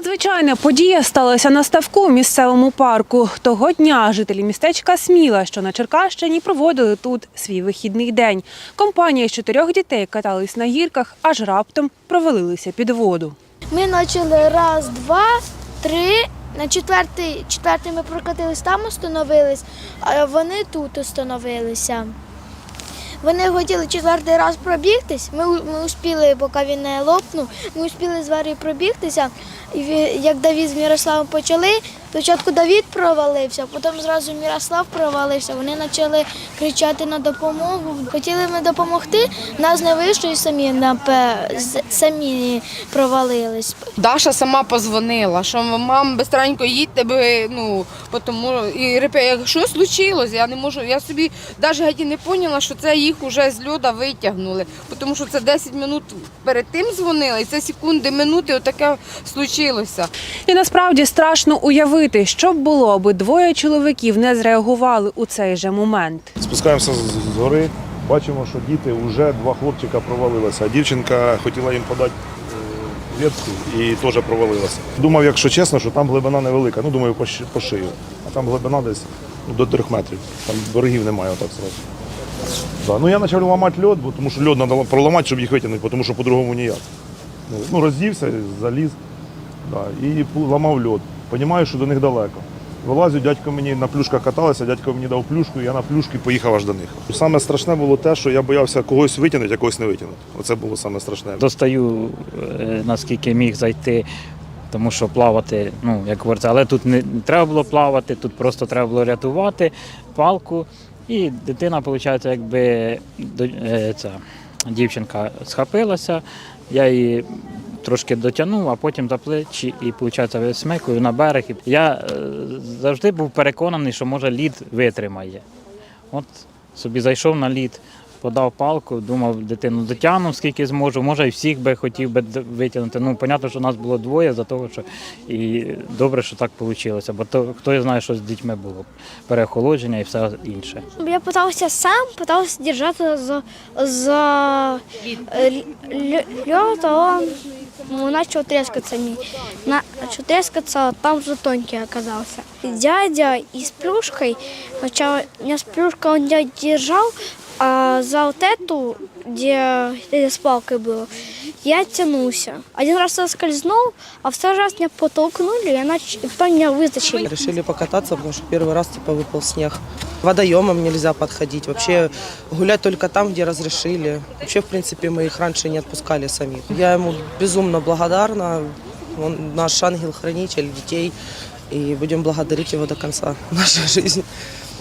Надзвичайна подія сталася на ставку в місцевому парку. Того дня жителі містечка Сміла, що на Черкащині, проводили тут свій вихідний день. Компанія з чотирьох дітей катались на гірках, аж раптом провалилися під воду. Ми почали раз, два, три. На четвертий, четвертий ми прокатились там, остановились, а вони тут остановилися. Вони хотіли четвертий раз пробігтись. Ми, ми успіли, поки він не лопнув, ми успіли з Варою пробігтися. І як Давід з Мірославом почали, спочатку Давід провалився, потім зразу Мірослав провалився. Вони почали кричати на допомогу. Хотіли ми допомогти, нас не вийшло і самі, самі провалились. Даша сама позвонила, що мам, бистренько їдьте, би, ну, тому і репе, що случилось, я не можу, я собі навіть не поняла, що це їх вже з льода витягнули, тому що це 10 минут перед тим дзвонили, і це секунди, минути, отаке случилося. І насправді страшно уявити, що б було, аби двоє чоловіків не зреагували у цей же момент. Спускаємося з гори, бачимо, що діти вже два хлопчика провалилися. А дівчинка хотіла їм подати е, ветку і теж провалилася. Думав, якщо чесно, що там глибина невелика. Ну, думаю, по, по шию. А там глибина десь ну, до трьох метрів. Там берегів немає отак зразу. Да. Ну я почав ламати льод, бо тому що льод треба проламати, щоб їх витягнути, тому що по-другому ніяк. Ну, Ну, роздівся, заліз да, і ламав льод. Понімаю, що до них далеко. Вилазю, дядько мені на плюшках каталися, дядько мені дав плюшку, і я на плюшки поїхав аж до них. Саме страшне було те, що я боявся когось витягнути, а когось не витягнути. Оце було саме страшне. Достаю, е, наскільки міг зайти, тому що плавати, ну, як говориться, але тут не треба було плавати, тут просто треба було рятувати палку. І дитина, виходить, якби е, ця дівчинка схопилася, я її трошки дотягнув, а потім за плечі і, виходить, смикую на берег. Я е, завжди був переконаний, що може лід витримає. От собі зайшов на лід, подав палку, думав, дитину дотягну, скільки зможу. Може, і всіх би хотів би д- витягнути. Ну, понятно, що нас було двоє, за того, що і добре, що так вийшло. Бо то хто знає, що з дітьми було. Переохолодження і все інше. Я пытался сам, пытался держаться за, за э, лё- лёд, а он ну, начал трескаться. не- Начал трескаться, а там же тонкий оказался. И дядя и с плюшкой, сначала меня с плюшкой он дядя держал, а за вот эту, где, где с палкой было, я тянулся. Один раз соскользнул, а второй раз меня потолкнули, и, она, и потом меня вытащили. Решили покататься, потому что первый раз типа выпал снег. Водоемам нельзя подходить. Вообще гулять только там, где разрешили. Вообще, в принципе, мы их раньше не отпускали самих. Я ему безумно благодарна. Он наш ангел-хранитель детей. И будем благодарить его до конца нашей жизни.